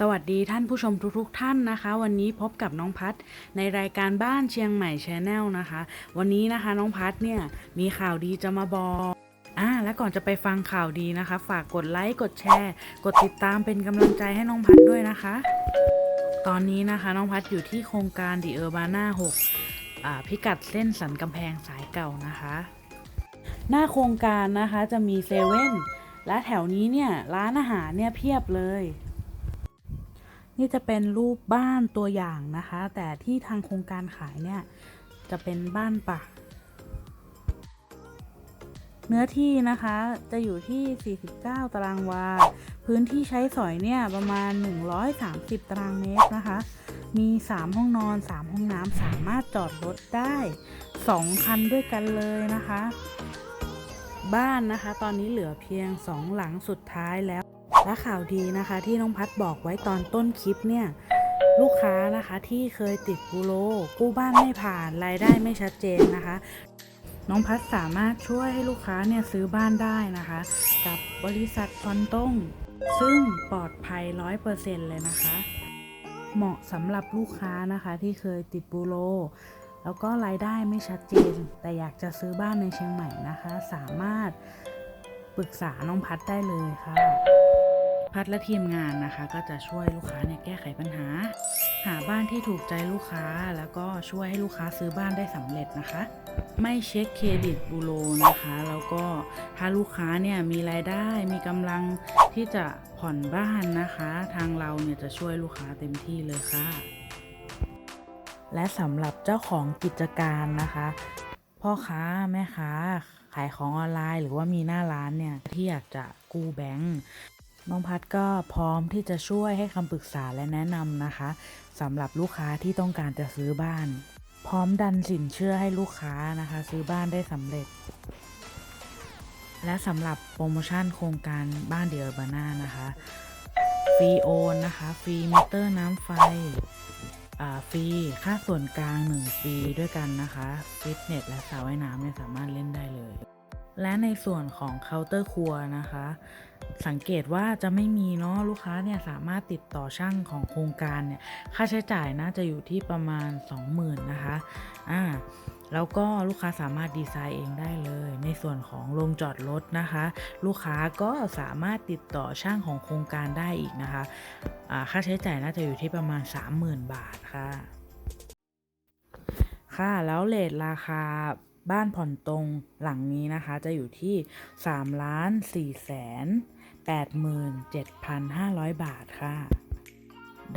สวัสดีท่านผู้ชมทุกๆท่านนะคะ วันนี้พบกับน้องพัดในรายการบ้านเชียงใหม่ชแนลนะคะ วันนี้นะคะน้องพัดเนี่ยมีข่าวดีจะมาบอกอ่าและก่อนจะไปฟังข่าวดีนะคะ ฝากกดไลค์กดแชร์ กดติดตามเป็นกำลังใจให้น้องพัดด้วยนะคะ ตอนนี้นะคะน้องพัดอยู่ที่โครงการดีเออร์บาน่า6อ่าพิกัดเส้นสันกำแพงสายเก่านะคะ หน้าโครงการนะคะจะมีเซเว่นและแถวนี้เนี่ยร้านอาหารเนี่ยเพียบเลย นี่จะเป็นรูปบ้านตัวอย่างนะคะ แต่ที่ทางโครงการขายเนี่ยจะเป็นบ้านป่า เนื้อที่นะคะจะอยู่ที่ 49 ตารางวา พื้นที่ใช้สอยเนี่ยประมาณ 130 ตารางเมตรนะคะ มี 3 ห้องนอน 3 ห้องน้ำสามารถจอดรถได้ 2 คันด้วยกันเลยนะคะ บ้านนะคะ ตอนนี้เหลือเพียง 2 หลังสุดท้ายแล้ว และข่าวดีนะคะที่น้องพัดบอกไว้ตอนต้นคลิปเนี่ยลูกค้านะคะที่เคยติดบูโรกู้บ้านไม่ผ่านรายได้ไม่ชัดเจนนะคะ น้องพัดสามารถช่วยให้ลูกค้าเนี่ยซื้อบ้านได้นะคะ กับบริษัทพอนต้งซึ่งปลอดภัย100%เลยนะคะ เหมาะสำหรับลูกค้านะคะที่เคยติดบูโรแล้วก็รายได้ไม่ชัดเจน แต่อยากจะซื้อบ้านในเชียงใหม่นะคะ สามารถปรึกษาน้องพัดได้เลยค่ะ พัดและทีมงานนะคะ ก็จะช่วยลูกค้าเนี่ยแก้ไขปัญหา หาบ้านที่ถูกใจลูกค้าแล้วก็ช่วยให้ลูกค้าซื้อบ้านได้สำเร็จนะคะ ไม่เช็คเครดิตบูโรนะคะ แล้วก็ถ้าลูกค้าเนี่ยมีรายได้มีกำลังที่จะผ่อนบ้านนะคะ ทางเราเนี่ยจะช่วยลูกค้าเต็มที่เลยค่ะ และสำหรับเจ้าของกิจการนะคะ พ่อค้าแม่ค้าขายของออนไลน์ หรือว่ามีหน้าร้านเนี่ยที่อยากจะกู้แบงก์ น้องพัดก็พร้อมที่จะช่วยให้คำปรึกษาและแนะนำนะคะสำหรับลูกค้าที่ต้องการจะซื้อบ้าน พร้อมดันสินเชื่อให้ลูกค้านะคะ ซื้อบ้านได้สำเร็จ และสำหรับโปรโมชั่นโครงการบ้านเดียร์บาน่านะคะฟรีโอนนะคะฟรีมิเตอร์น้ำไฟอ่าฟรีค่าส่วนกลาง1ปีด้วยกันนะคะ ฟิตเนสและสระว่ายน้ำเนี่ยสามารถเล่นได้เลย และในส่วนของเคาน์เตอร์ครัวนะคะ สังเกตว่าจะไม่มีเนาะลูกค้าเนี่ยสามารถติดต่อช่างของโครงการเนี่ยค่าใช้จ่ายน่าจะอยู่ที่ประมาณ 20,000นะคะอ่าแล้วก็ลูกค้าสามารถดีไซน์เองได้เลย ในส่วนของโรงจอดรถนะคะ ลูกค้าก็สามารถติดต่อช่างของโครงการได้อีกนะคะอ่าค่าใช้จ่ายน่าจะอยู่ที่ประมาณ 30,000 บาทค่ะ ค่ะแล้วเลทราคา บ้านผ่อนตรงหลังนี้นะคะจะอยู่ที่3ล้าน4แสน87,500 บาทค่ะ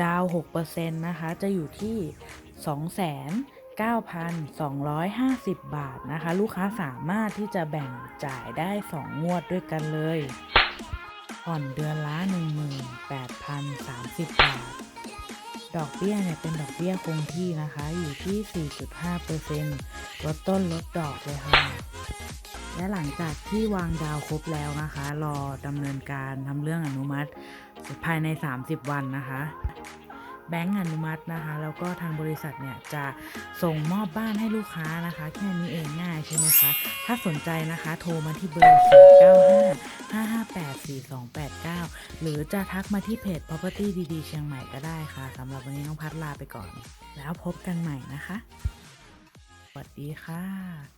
ดาว 6%นะคะ จะอยู่ที่2แสน9,250 บาทนะคะ ลูกค้าสามารถที่จะแบ่งจ่ายได้ 2 งวดด้วยกันเลย ผ่อนเดือนละ 18,030 บาท ดอกเบี้ยเนี่ยเป็นดอกเบี้ยคงที่นะคะ อยู่ที่ 4.5%ลดต้นลดดอกเลยค่ะ และหลังจากที่วางดาวครบแล้วนะคะ รอดำเนินการทำเรื่องอนุมัติภายใน 30 วันนะคะ แบงก์อนุมัตินะคะ แล้วก็ทางบริษัทเนี่ยจะส่งมอบบ้านให้ลูกค้านะคะ แค่นี้เองง่ายใช่ไหมคะ ถ้าสนใจนะคะ โทรมาที่เบอร์ 095 558 4289 หรือจะทักมาที่เพจ property ดีๆ เชียงใหม่ก็ได้ค่ะสำหรับวันนี้น้องพัดลาไปก่อน แล้วพบกันใหม่นะคะ สวัสดีค่ะ